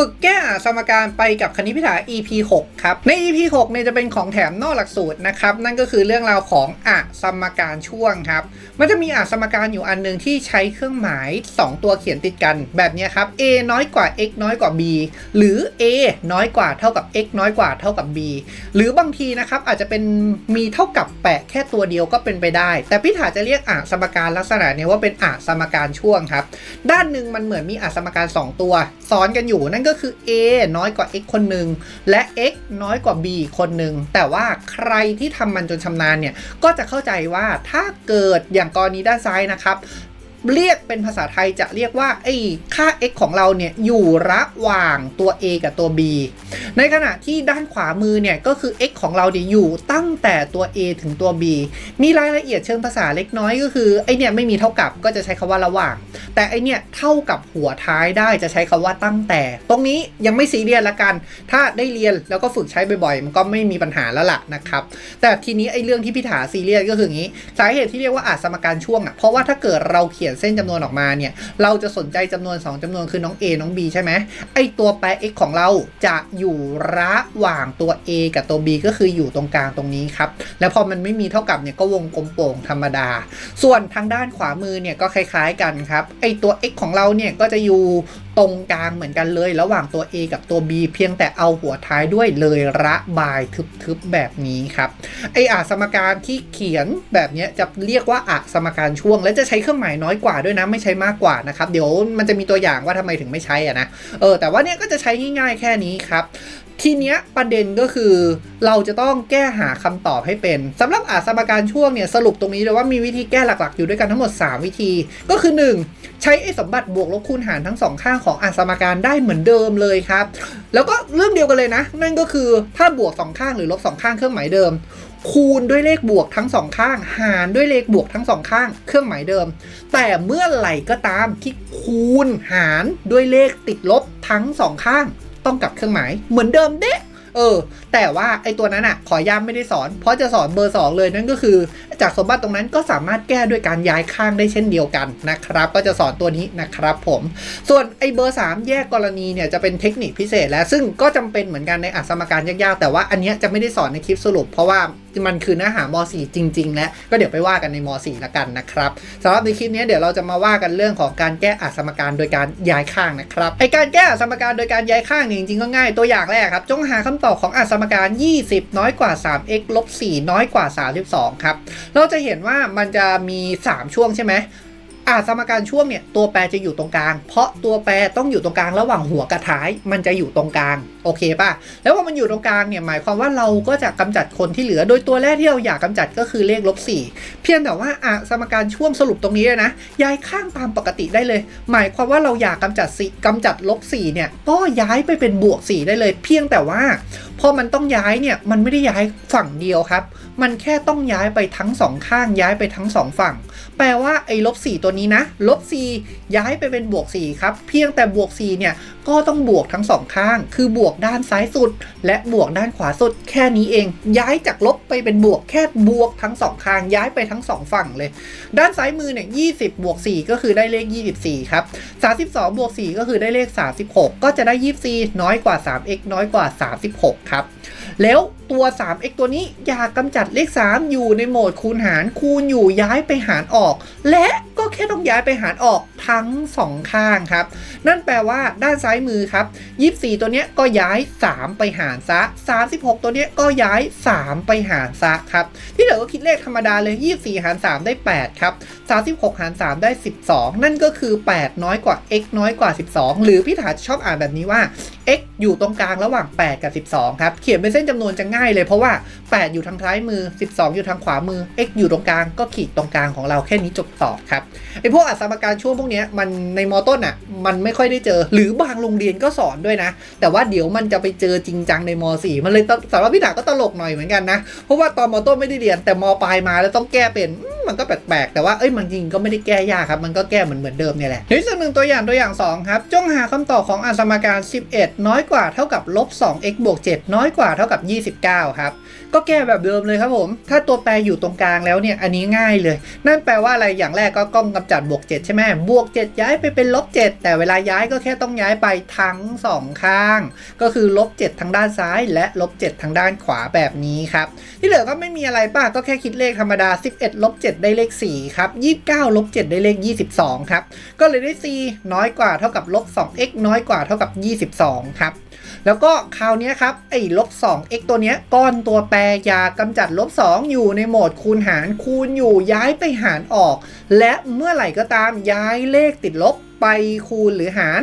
ฝึกแก้สมการไปกับคณิตพิถา EP 6 ครับ ใน EP 6เนี่ยจะเป็นของแถมนอกหลักสูตรนะครับ นั่นก็คือเรื่องราวของอะสมการช่วงครับ มันจะมีอะสมการอยู่อันหนึ่งที่ใช้เครื่องหมาย 2 ตัวเขียนติดกันแบบนี้ครับ a น้อยกว่า x น้อยกว่า b หรือ a น้อยกว่าเท่ากับ x น้อยกว่าเท่ากับ b หรือบางทีนะครับอาจจะเป็นมีเท่ากับแปะแค่ตัวเดียวก็เป็นไปได้ แต่พิถาจะเรียกอะสมการลักษณะนี้ว่าเป็นอะสมการช่วงครับ ด้านหนึ่งมันเหมือนมีอะสมการ 2 ตัว ซ้อนกันอยู่นั่นก็คือ a น้อยกว่า x คนหนึ่งและ x น้อยกว่า b คนหนึ่งแต่ว่าใครที่ทำมันจนชำนาญเนี่ยก็จะเข้าใจว่าถ้าเกิดอย่างกรณีด้านซ้ายนะครับ เรียกเป็นภาษาไทยจะเรียกว่าไอ้ค่า x ของเราเนี่ยอยู่ระหว่างตัว a กับตัว b ในขณะที่ด้านขวามือเนี่ยก็คือ x ของเราเนี่ยอยู่ตั้งแต่ตัว a ถึงตัว b มีรายละเอียดเชิงภาษาเล็กน้อยก็คือไอเนี่ยไม่มีเท่ากับก็จะใช้คำว่าระหว่าง แต่ไอเนี่ยเท่ากับหัวท้ายได้จะใช้คำว่าตั้งแต่ ตรงนี้ยังไม่ซีเรียสละกัน ถ้าได้เรียนแล้วก็ฝึกใช้บ่อยๆมันก็ไม่มีปัญหาแล้วล่ะนะครับแต่ทีนี้ไอเรื่องที่พิถาซีเรียสก็คืออย่างนี้ สาเหตุที่เรียกว่าอาจสมการช่วงอะเพราะว่าถ้าเกิดเราเขียนเส้นจำนวนออกมาเนี่ย เราจะสนใจจำนวน 2จำนวนคือน้อง A น้อง B ใช่ไหมไอตัวแปร x ของเราจะอยู่ระหว่างตัว A กับตัว B ก็คืออยู่ตรงกลางตรงนี้ครับ แล้วพอมันไม่มีเท่ากับเนี่ยก็วงกลมโป่งธรรมดา ส่วนทางด้านขวามือเนี่ยก็คล้ายๆกันครับไอตัว x ของเราเนี่ยก็จะอยู่ ตรงกลางเหมือนกันเลย ระหว่างตัว A กับตัว B เพียงแต่เอาหัวท้ายด้วยเลยระบายทึบๆแบบนี้ครับไออาสมการที่เขียนแบบนี้จะเรียกว่าอาสมการช่วง และจะใช้เครื่องหมายน้อยกว่าด้วยนะไม่ใช้มากกว่านะครับเดี๋ยวมันจะมีตัวอย่างว่าทำไมถึงไม่ใช้อะนะเออแต่ว่าเนี่ยก็จะใช้ง่ายๆแค่นี้ครับ ทีเนี้ยประเด็นก็คือเราจะต้องแก้หาคำตอบให้เป็นสำหรับอาสมการช่วงเนี่ยสรุปตรงนี้เลยว่ามีวิธีแก้หลักๆ อยู่ด้วยกันทั้งหมด 3 วิธี ก็คือ 1 ใช้ไอ้สมบัติบวกลบคูณหารทั้งสองข้างของอาสมการได้เหมือนเดิมเลยครับ แล้วก็เรื่องเดียวกันเลยนะ นั่นก็คือถ้าบวกสองข้างหรือลบสองข้างเครื่องหมายเดิม คูณด้วยเลขบวกทั้งสองข้าง หารด้วยเลขบวกทั้งสองข้าง เครื่องหมายเดิม แต่เมื่อไหร่ก็ตามที่คูณหารด้วยเลขติดลบทั้งสองข้าง ต้องกับเครื่องหมายเหมือนเดิมเด้เออ แต่ว่าไอตัวนั้นอะ ขอย้ำไม่ได้สอน เพราะจะสอนเบอร์ 2 เลยนั่นก็คือ จากสมบัติตรงนั้นก็สามารถแก้ด้วยการย้ายข้างได้เช่นเดียวกันนะครับ ก็จะสอนตัวนี้นะครับผม ส่วนไอเบอร์ 3 แยกกรณีเนี่ยจะเป็นเทคนิคพิเศษแล้วซึ่งก็จำเป็นเหมือนกันในอัสมการยากๆแต่ว่าอันเนี้ยจะไม่ได้สอนในคลิปสรุป เพราะว่า มันคือเนื้อหาม4จริง ๆ แล้วก็เดี๋ยวไปว่ากันในม4ละกันนะครับสำหรับในคลิปนี้เดี๋ยวเราจะมาว่ากันเรื่องของการแก้อัสมการโดยการย้ายข้างนะครับไอการแก้อัสมการโดยการย้ายข้างเนี่ยจริงๆก็ง่ายตัวอย่างแรกครับจงหาคำตอบของอัสมการ 20 น้อยกว่า 3x ลบ4น้อยกว่า 32 ครับ เราจะเห็นว่ามันจะมี 3 ช่วงใช่ไหม อ่าสมการช่วงเนี่ยตัวแปรจะอยู่ตรงกลาง เพราะตัวแปรต้องอยู่ตรงกลางระหว่างหัวกับท้าย มันจะอยู่ตรงกลางโอเคป่ะแล้วพอมันอยู่ตรงกลางเนี่ยหมายความว่าเราก็จะกำจัดคนที่เหลือ โดยตัวแรกที่เราอยากกำจัดก็คือเลขลบ4เพียงแต่ว่าอ่าสมการช่วงสรุปตรงนี้เลยนะย้ายข้างตามปกติได้เลย หมายความว่าเราอยากกำจัดสี่กำจัดลบ4เนี่ยก็ย้ายไปเป็นบวก4ได้เลย เพียงแต่ว่า พอมันต้องย้ายเนี่ยมันไม่ได้ย้ายฝั่งเดียวครับ มันแค่ต้องย้ายไปทั้งสองข้างย้ายไปทั้งสองฝั่ง แปลว่าไอ้ลบ4ตัวนี้นะลบ4ย้ายไปเป็นบวก4ครับ เพียงแต่บวก4เนี่ย ก็ต้องบวกทั้งสองข้าง คือบวกด้านซ้ายสุด และบวกด้านขวาสุด แค่นี้เอง ย้ายจากลบไปเป็นบวกแค่บวกทั้งสองข้าง ย้ายไปทั้งสองฝั่งเลย ด้านซ้ายมือเนี่ยยี่สิบบวกสี่ก็คือได้เลขยี่สิบสี่ครับสาสิบสองบวกสี่ก็คือได้เลขสสาิบหกก็จะได้ยี่ส24 น้อยกว่า 3x น้อยกว่า 36 ครับ แล้ว ตัว 3x ตัวนี้อยากกำจัดเลข 3 อยู่ในโหมดคูณหารคูณอยู่ย้ายไปหารออก และก็แค่ต้องย้ายไปหารออกทั้ง 2 ข้างครับ นั่นแปลว่าด้านซ้ายมือครับ 24 ตัวเนี้ยก็ย้าย 3 ไปหารซะ 36 ตัวเนี้ยก็ย้าย 3 ไปหารซะครับ ที่เหลือก็คิดเลขธรรมดาเลย 24 หาร 3 ได้ 8 ครับ 36 หาร 3 ได้ 12 นั่นก็คือ 8 น้อยกว่า x น้อยกว่า 12 หรือพี่ถาชอบอ่านแบบนี้ว่า x อยู่ตรงกลางระหว่าง 8 กับ 12 ครับ เขียนเป็นเส้นจำนวนจะง่ายง่ายเลยเพราะว่า 8 อยู่ทางซ้ายมือ 12 อยู่ทางขวามือ x อยู่ตรงกลางก็ขีดตรงกลางของเราแค่นี้จบตอบครับไอพวกอัสมการช่วงพวกเนี้ยมันในมอต้นอะมันไม่ค่อยได้เจอ หรือบางโรงเรียนก็สอนด้วยนะ แต่ว่าเดี๋ยวมันจะไปเจอจริงจังในม .4 มันเลยสำหรับพี่ถาก็ตลกหน่อยเหมือนกันนะเพราะว่าตอนมอต้นไม่ได้เรียนแต่มปลายมาแล้วต้องแก้เป็น มันก็แปลกๆแต่ว่าเอ้ยมันจริงก็ไม่ได้แก้ยากครับ มันก็แก้เหมือนเหมือนเดิมเนี่ยแหละในส่วนหนึ่งตัวอย่างตัวอย่าง 2 ครับ จงหาคำตอบของอาสมการ 11 น้อยกว่าเท่ากับลบ 2x บวก7น้อยกว่าเท่ากับ 29 ครับก็แก้แบบเดิมเลยครับผม ถ้าตัวแปรอยู่ตรงกลางแล้วเนี่ย อันนี้ง่ายเลย นั่นแปลว่าอะไรอย่างแรกก็กล้องกำจัดบวก7ใช่ไหมบวก 7 ย้ายไปเป็นลบ7แต่เวลาย้ายก็แค่ต้องย้ายไปทั้ง 2 ข้าง ก็คือลบ7ทางด้านซ้าย และลบ7ทางด้านขวาแบบนี้ครับที่เหลือก็ไม่มีอะไรป่ะก็แค่คิดเลขธรรมดา 11ลบ7ได้เลข4ครับ29ลบ7ได้เลข 22ครับก็เลยได้ c น้อยกว่าเท่ากับลบ 2x น้อยกว่าเท่ากับ 22 ครับ แล้วก็คราวนี้ครับไอ้ลบ 2x ตัวเนี้ยก้อนตัวแปรยากำจัดลบ2อยู่ในโหมดคูณหารคูณอยู่ย้ายไปหารออก และเมื่อไหร่ก็ตามย้ายเลขติดลบไปคูณหรือหาร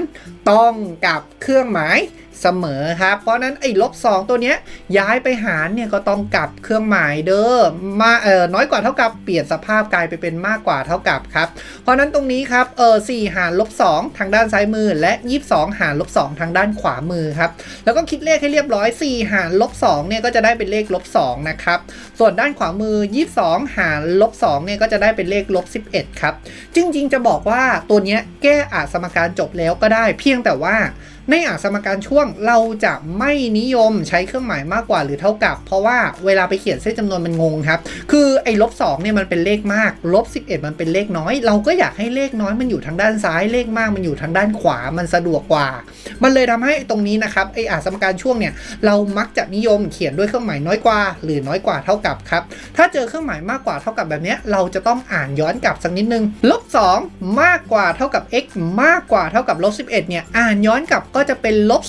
ต้องกับเครื่องหมาย เสมอครับ เพราะนั้นไอ้ลบ2ตัวเนี้ยย้ายไปหารเนี่ยก็ต้องกลับเครื่องหมายเด้อมาเออน้อยกว่าเท่ากับเปลี่ยนสภาพกลายไปเป็นมากกว่าเท่ากับครับ เพราะนั้นตรงนี้ครับเออ4หารลบ2ทางด้านซ้ายมือ และ 22 หารลบ2ทางด้านขวามือครับแล้วก็คิดเลขให้เรียบร้อย 4 หารลบ2เนี่ยก็จะได้เป็นเลขลบ2นะครับส่วนด้านขวามือ 22 หารลบ2เนี่ยก็จะได้เป็นเลขลบ11ครับจริงๆ จะบอกว่าตัวเนี้ยแก้อาสมการจบแล้วก็ได้เพียงแต่ว่าในอ่าสมการช่วงเราจะไม่นิยมใช้เครื่องหมายมากกว่าหรือเท่ากับ เพราะว่าเวลาไปเขียนเส้นจำนวนมันงงครับ คือไอ้ลบ2เนี่ยมันเป็นเลขมากลบ11 มันเป็นเลขน้อย เราก็อยากให้เลขน้อยมันอยู่ทางด้านซ้ายเลขมากมันอยู่ทางด้านขวามันสะดวกกว่า มันเลยทำให้ตรงนี้นะครับไอ้อ่าสมการช่วงเนี่ยเรามักจะนิยมเขียนด้วยเครื่องหมายน้อยกว่า หรือน้อยกว่าเท่ากับครับถ้าเจอเครื่องหมายมากกว่าเท่ากับแบบเนี้ยเราจะต้องอ่านย้อนกลับสักนิดนึงลบ2มากกว่าเท่ากับ x มากกว่าเท่ากับลบ11เนี่ยอ่านย้อนกลับก็จะเป็นลบ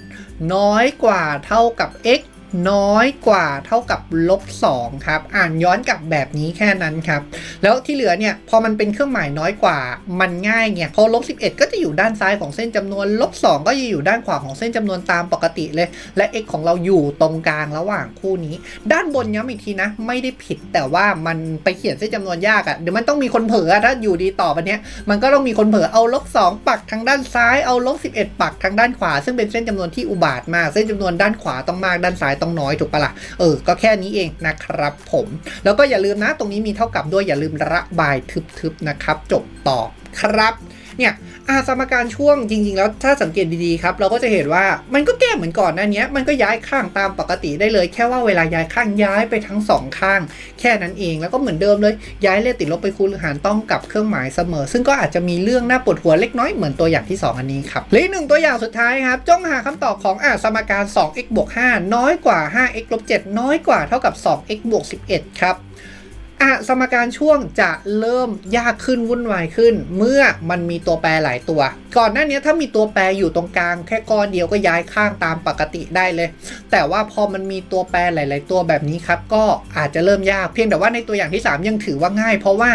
11 น้อยกว่าเท่ากับ x น้อยกว่าเท่ากับลบ2ครับ อ่านย้อนกลับแบบนี้แค่นั้นครับ แล้วที่เหลือเนี่ยพอมันเป็นเครื่องหมายน้อยกว่ามันง่ายไงพอลบ11 ก็จะอยู่ด้านซ้ายของเส้นจำนวนลบ2ก็จะอยู่ด้านขวาของเส้นจำนวนตามปกติเลย และ x ของเราอยู่ตรงกลางระหว่างคู่นี้ ด้านบนย้ำอีกทีนะ ไม่ได้ผิดแต่ว่ามันไปเขียนเส้นจำนวนยากอะ่ะเดี๋ยวมันต้องมีคนเผลอถ้าอยู่ดีต่อไปเนี้มันก็ต้องมีคนเผลอเอาลบ2ปักทางด้านซ้ายเอาลบ11 ปักทางด้านขวา ซึ่งเป็นเส้นจำนวนที่อุบาทมากเส้นจำนวนด้านขวาต้องมากด้านซ้ายต้องน้อยถูกปะละ่ะเออก็แค่นี้เองนะครับผม แล้วก็อย่าลืมนะตรงนี้มีเท่ากับด้วยอย่าลืมระบายทึบๆนะครับ จบต่อครับ เนี่ยอาสมการช่วงจริง ๆ แล้วถ้าสังเกตดีๆครับ เราก็จะเห็นว่ามันก็แก้เหมือนก่อนหน้านี้มันก็ย้ายข้างตามปกติได้เลย แค่ว่าเวลาย้ายข้างย้ายไปทั้งสองข้าง แค่นั้นเองแล้วก็เหมือนเดิมเลย ย้ายเลขติดลบไปคูณหารต้องกับเครื่องหมายเสมอ ซึ่งก็อาจจะมีเรื่องน่าปวดหัวเล็กน้อยเหมือนตัวอย่างที่ 2 อันนี้ครับและหนึ่งตัวอย่างสุดท้ายครับจ้องหาคำตอบของอาสมการ 2x บวก5น้อยกว่า 5x ลบ7น้อยกว่าเท่ากับ 2x บวก11ครับ อะสมการช่วงจะเริ่มยากขึ้นวุ่นวายขึ้น เมื่อมันมีตัวแปรหลายตัว ก่อนหน้านี้ถ้ามีตัวแปรอยู่ตรงกลางแค่ก้อนเดียวก็ย้ายข้างตามปกติได้เลย แต่ว่าพอมันมีตัวแปรหลาย ๆ ตัวแบบนี้ครับก็อาจจะเริ่มยากเพียงแต่ว่าในตัวอย่างที่ 3 ยังถือว่าง่าย เพราะว่า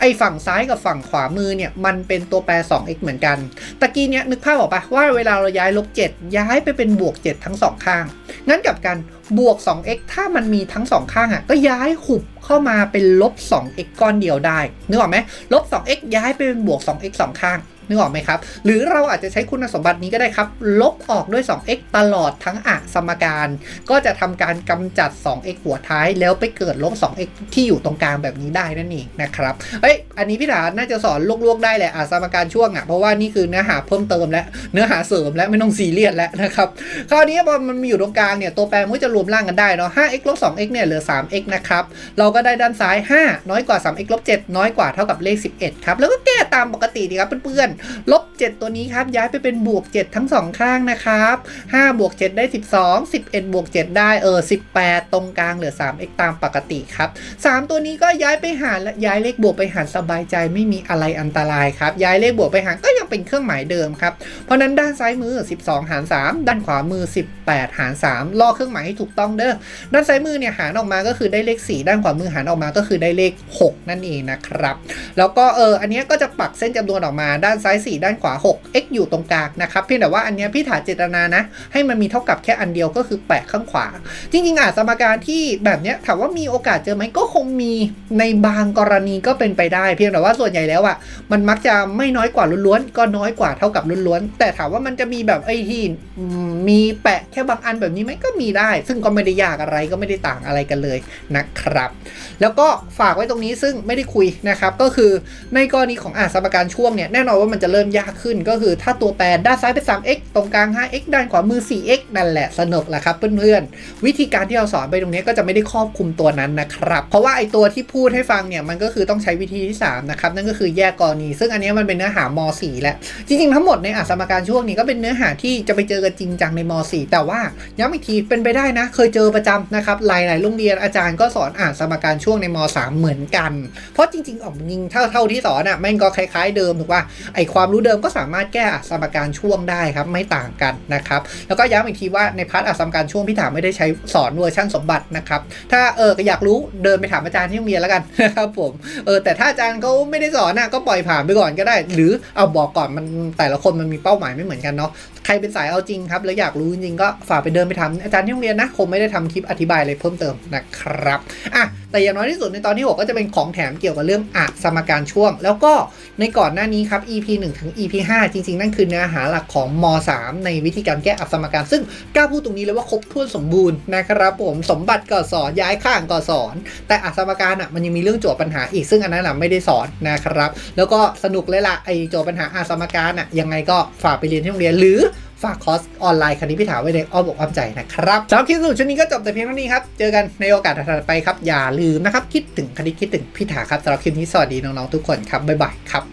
ไอ้ฝั่งซ้ายกับฝั่งขวามือเนี่ยมันเป็นตัวแปร 2x เหมือนกัน ตะกี้เนี้ยนึกภาพออกปะว่าเวลาเราย้ายลบ 7 ย้ายไปเป็นบวก 7 ทั้งสองข้าง งั้นกับการบวก 2x ถ้ามันมีทั้งสองข้างอะก็ย้ายหุบเข้ามาเป็นลบ 2x ก้อนเดียวได้นึกออกไหมลบ 2x ย้ายไปเป็นบวก 2x สองข้าง นึกออกไหมครับ หรือเราอาจจะใช้คุณสมบัตินี้ก็ได้ครับ ลบออกด้วย 2x ตลอดทั้งอะสมการ ก็จะทำการกำจัด 2x หัวท้าย แล้วไปเกิดลบ 2x ที่อยู่ตรงกลางแบบนี้ได้นั่นเองนะครับ เอ้ย อันนี้พี่ถาน่าจะสอนลวกๆได้แหละอะสมการช่วงอะเพราะว่านี่คือเนื้อหาเพิ่มเติมและเนื้อหาเสริมและไม่ต้องซีเรียสแล้วนะครับ คราวนี้พอมันมีอยู่ตรงกลางเนี่ยตัวแปรมันก็จะรวมร่างกันได้เนาะ 5x ลบ 2x เนี่ยเหลือ 3x นะครับ เราก็ได้ด้านซ้าย 5 น้อยกว่า 3x ลบ7น้อยกว่าเท่ากับเลข 11 ครับ แล้วก็แก้ตามปกติดีครับเพื่อนลบ 7 ตัวนี้ครับ ย้ายไปเป็นบวก 7 ทั้ง 2 ข้างนะครับ5บวก 7 ได้ 12 11 บวก 7 ได้เออ18 ตรงกลางเหลือ 3x ตามปกติครับ 3 ตัวนี้ก็ย้ายไปหารและย้ายเลขบวกไปหารสบายใจไม่มีอะไรอันตรายครับ ย้ายเลขบวกไปหารก็ยังเป็นเครื่องหมายเดิมครับ เพราะนั้นด้านซ้ายมือ 12 หาร 3 ด้านขวามือ 18 หาร3รอเครื่องหมายให้ถูกต้องเด้อด้านซ้ายมือเนี่ยหารออกมาก็คือได้เลข 4 ด้านขวามือหารออกมาก็คือได้เลข 6 นั่นเองนะครับ แล้วก็เอออันนี้ก็จะปักเส้นจำนวนออกมาด้านซ้าย 4 ด้านขวา 6 x อยู่ตรงกลางนะครับเพียงแต่ว่าอันนี้พี่ถาเจตนานะ ให้มันมีเท่ากับแค่อันเดียวก็คือแปะข้างขวา จริง ๆอาจสมการที่แบบเนี้ยถามว่ามีโอกาสเจอไหมก็คงมีในบางกรณีก็เป็นไปได้ เพียงแต่ว่าส่วนใหญ่แล้วอะมันมักจะไม่น้อยกว่าล้วนๆก็น้อยกว่าเท่ากับล้วนๆแต่ถามว่ามันจะมีแบบไอ้ที่มีแปะแค่บางอันแบบนี้ไหมก็มีได้ ซึ่งก็ไม่ได้ยากอะไรก็ไม่ได้ต่างอะไรกันเลยนะครับ แล้วก็ฝากไว้ตรงนี้ซึ่งไม่ได้คุยนะครับก็คือในกรณีของอ่าสมการช่วงเนี่ยแน่นอนว่ามันจะเริ่มยากขึ้นก็คือถ้าตัวแปรด้านซ้ายเป็น 3x ตรงกลาง 5x ด้านขวามือ 4x นั่นแหละสนุกแหละครับเพื่อนๆ วิธีการที่เราสอนไปตรงนี้ก็จะไม่ได้ครอบคลุมตัวนั้นนะครับ เพราะว่าไอตัวที่พูดให้ฟังเนี่ยมันก็คือต้องใช้วิธีที่ 3 นะครับ นั่นก็คือแยกกรณี ซึ่งอันนี้มันเป็นเนื้อหาม4แล้วจริงๆ ทั้งหมดในอาสมการช่วงนี้ก็เป็นเนื้อหาที่จะไปเจอกันจริงจังในม .4 แต่ว่าย้ำอีกทีเป็นไปได้นะ เคยเจอประจำนะครับหลายๆโรงเรียนอาจารย์ก็สอนอ่านสมการช่วงในม .3 เหมือนกัน เพราะจริงๆออกจริงเท่าเท่าที่สอนอะแม่งก็คล้ายๆเดิมถูกป่ะไอความรู้เดิมก็สามารถแก้อะสมการช่วงได้ครับไม่ต่างกันนะครับแล้วก็ย้ำอีกทีว่าในพาร์ทอะสมการช่วงพี่ถามไม่ได้ใช้สอนเวอร์ชันสมบัตินะครับถ้าเอออยากรู้เดินไปถามอาจารย์ที่โรงเรียนแล้วกันนะครับผมเออแต่ถ้าอาจารย์เขาไม่ได้สอนนะก็ปล่อยผ่านไปก่อนก็ได้ หรือเอาบอกก่อนมันแต่ละคนมันมีเป้าหมายไม่เหมือนกันเนาะใครเป็นสายเอาจริงครับแล้วอยากรู้จริงๆก็ฝากไปเดินไปทำอาจารย์ที่โรงเรียนนะคงไม่ได้ทำคลิปอธิบายอะไรเพิ่มเติมนะครับอะ แต่อย่างน้อยที่สุดในตอนที่ 6 ก็จะเป็นของแถมเกี่ยวกับเรื่องอะสมการช่วง แล้วก็ในก่อนหน้านี้ครับ EP 1 ถึง EP 5 จริง ๆ นั่นคือเนื้อหาหลักของม 3 ในวิธีการแก้อัสมการ ซึ่งกล้าพูดตรงนี้เลยว่าครบถ้วนสมบูรณ์นะครับผมสมบัติก็สอนย้ายข้างก็สอน แต่อัสมการอะมันยังมีเรื่องโจทย์ปัญหาอีกซึ่งอันนั้นอะไม่ได้สอนนะครับ แล้วก็สนุกเลยล่ะไอโจทย์ปัญหาอสมการอะยังไงก็ฝากไปเรียนที่โรงเรียนหรือ ฝากคอร์สออนไลน์คณิตพิถาไว้ในอ้อมอกอ้อมใจนะครับสำหรับคลิปสุดชุดนี้ก็จบแต่เพียงเท่านี้ครับ เจอกันในโอกาสถัดไปครับ อย่าลืมนะครับ คิดถึงคณิตคิดถึงพิถาครับสำหรับคลิปนี้สวัสดีน้องๆทุกคนครับบ๊ายบายครับ